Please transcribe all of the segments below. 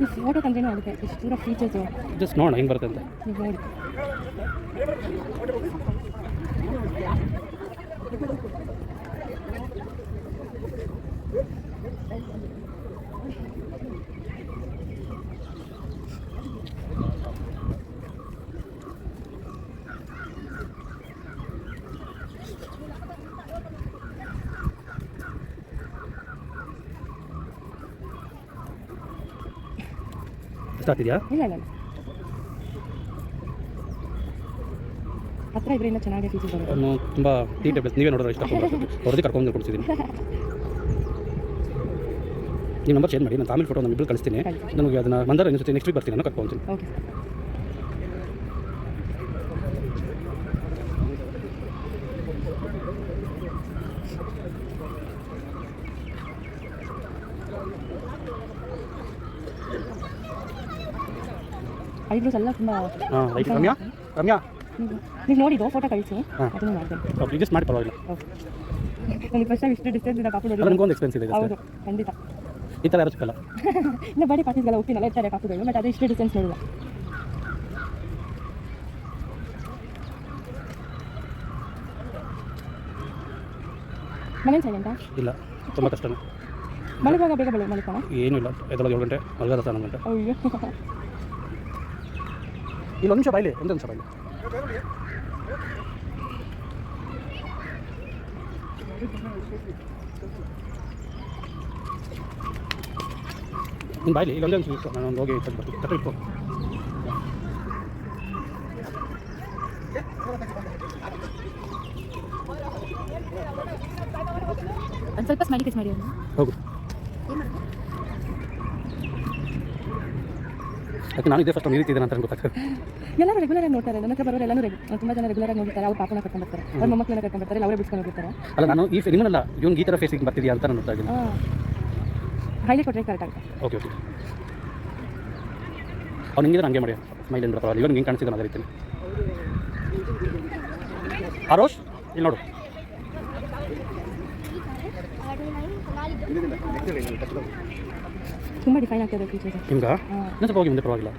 ಈ ಫೋಟೋ ತಂದ್ರೇನೋ ಆಗುತ್ತೆ ಇಷ್ಟು ದೂರ ಫೀಚರ್ಸು ಜಸ್ಟ್ ನೋಡೋಣ ಹೆಂಗೆ ಬರುತ್ತೆ ನೋಡಿ ಇಷ್ಟ ಆಗ್ತಿದೆಯಾ ಇಲ್ಲ ಇಲ್ಲ. ಹತ್ರ ಇದರಿಂದ ಚೆನ್ನಾಗಿ ಫೀಚರ್ ಬರುತ್ತೆ. ನಾನು ತುಂಬ ಟೀ ಟೇಬಲ್ಸ್ ನೀವೇ ನೋಡಿದ್ರೆ ಇಷ್ಟ ಹೊರದಿ ಕರ್ಕೊಂಡು ಕೊಡ್ತಿದ್ದೀನಿ ನಿಮ್ಮ ನಂಬರ್ ಚೇಂಜ್ ಮಾಡಿ ನಾನು ಆಮೇಲೆ ಫೋಟೋ ನಾನು ಇಬ್ಬರು ಕಳಿಸ್ತೀನಿ. ಕಳ್ಸಿ. ಅದನ್ನ ಜೊತೆ ನೆಕ್ಸ್ಟ್ ವೀಕ್ ಬರ್ತೀನಿ ನಾನು ಕರ್ಕೊಂತೀನಿ ಓಕೆ ಐಬ್ರೋಸ್ ಎಲ್ಲ ತುಂಬ ಹಾಂ ರೈಟ್ ರಮ್ಯಾ? ರಮ್ಯಾ? ನೀವು ನೋಡಿದ್ದು ಫೋಟೋ ಕಳಿಸಿ. ಅದನ್ನು ಮಾಡ್ತೇನೆ. ಓಕೆ ಜಸ್ಟ್ ಮಾಡಿ ಪರವಾಗಿಲ್ಲ. ಓಕೆ ನನಗೆ ಫಸ್ಟ್ ಟೈಮ್ ಇಷ್ಟು ಡಿಸ್ಟೆನ್ಸ್ ಇಂದ ಕಾಪು ಅಲ್ಲ ನೋಡಿ ನನಗೊಂದು ಎಕ್ಸ್ಪೆನ್ಸ್ ಇದೆ ಹೌದು ಖಂಡಿತ. ಈ ಥರ ಯಾರು ಸಿಕ್ಕಲ್ಲ? ಇನ್ನು ಬಡಿ ಪಾರ್ಟೀಸ್ಗೆಲ್ಲ ಹೋಗ್ತೀನಲ್ಲ ಇರ್ತಾರೆ ಕಾಪುಗಳು ಬಟ್ ಅದು ಇಷ್ಟು ಡಿಸ್ಟೆನ್ಸ್ ನೋಡಿಲ್ಲ ಮನೆ ಸೈಲೆಂಟಾ ಇಲ್ಲ ತುಂಬ ಕಷ್ಟನೇ. ಮಲಗುವಾಗ ಬೇಗ ಬೆಳೆ ಮಲ್ಕೋಣ ಏನೂ ಇಲ್ಲ ಎದ್ದೊಳಗೆ ಏಳು ಗಂಟೆ ಮಲಗೋದ ಹನ್ನೊಂದು ಗಂಟೆ. ಅಯ್ಯೋ. ಇಲ್ಲ ಒಂದು ನಿಮಿಷ ಬೈಲಿ ಒಂದು ನಿಮಿಷ ಬೈಲಿ ಬಾಯ್ಲಿ ಇಲ್ಲಿ ಒಂದೇ ನಿಮಿಷ ನಾನು ಒಂದು ಹೋಗಿ ಚೆಕ್ ಬರ್ತೀನಿ. ತಟ್ಟೆ ಇಟ್ಕೊ ಒಂದು ಸ್ವಲ್ಪ ಸ್ಮೈಲಿ ಕಿಸ್ ಮಾಡಿ. ಹೋಗು. ಯಾಕೆ ನಾನು ಇದೇ ಫಸ್ಟ್ ಈ ರೀತಿ ಇದೆ ಅಂತ ಗೊತ್ತಾಗ್ತದೆ. ಎಲ್ಲರೂ ರೆಗ್ಯುಲರ್ ಆಗಿ ನೋಡ್ತಾರೆ. ನನ್ನ ಹತ್ರ ಬರೋರು ಎಲ್ಲರೂ ತುಂಬ ಜನ ರೆಗ್ಯುಲರ್ ಆಗಿ ನೋಡ್ತಾರೆ. ಅವ್ರ ಪಾಪನ ಕರ್ಕೊಂಡು ಬರ್ತಾರೆ. ಅವ್ರ ಮೊಮ್ಮಕ್ಕಳನ್ನ ಕರ್ಕೊಂಡು ಬರ್ತಾರೆ. ಅವರೇ ಬಿಡ್ಸ್ಕೊಂಡು ಹೋಗಿರ್ತಾರೆ ಅಲ್ಲ ನಾನು ಈ ನಿಮ್ಮನ್ನಲ್ಲ ಇವ್ನಿಗೆ ಈ ಥರ ಫೇಸಿಗೆ ಬರ್ತಿದ್ಯಾ ಅಂತ ನಾನು ನೋಡ್ತಾ ಇದ್ದೀನಿ. ಹೈಲಿ ಹೈಲೈಟ್ ಕೊಟ್ಟರೆ ಕರೆಕ್ಟ್ ಆಗುತ್ತೆ. ಓಕೆ ಓಕೆ ಅವ್ನು ಹಿಂಗಿದ್ರೆ ಹಂಗೆ ಮಾಡಿ. ಸ್ಮೈಲ್ ಏನು ಬರಲ್ಲ ಇವಾಗ ಹಿಂಗೆ ಕಾಣಿಸ್ತಿದ್ದಾನೆ ಅದೇ ರೀತಿ ಆರೋಷ್ ಇಲ್ಲಿ ನೋಡು. ತುಂಬ ಡಿಫೈನ್ ಆಗ್ತದೆ ಫೀಚರ್ಸ್ ನಿಮ್ಗೆ? ಇನ್ನೂ ಸ್ವಲ್ಪ ಹೋಗಿ ಮುಂದೆ ಪರವಾಗಿಲ್ಲ.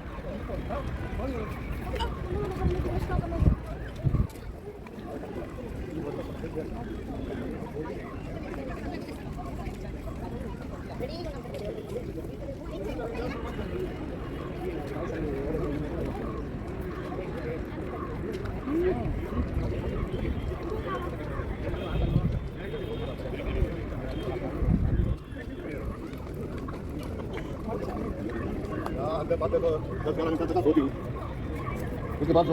उसके बाद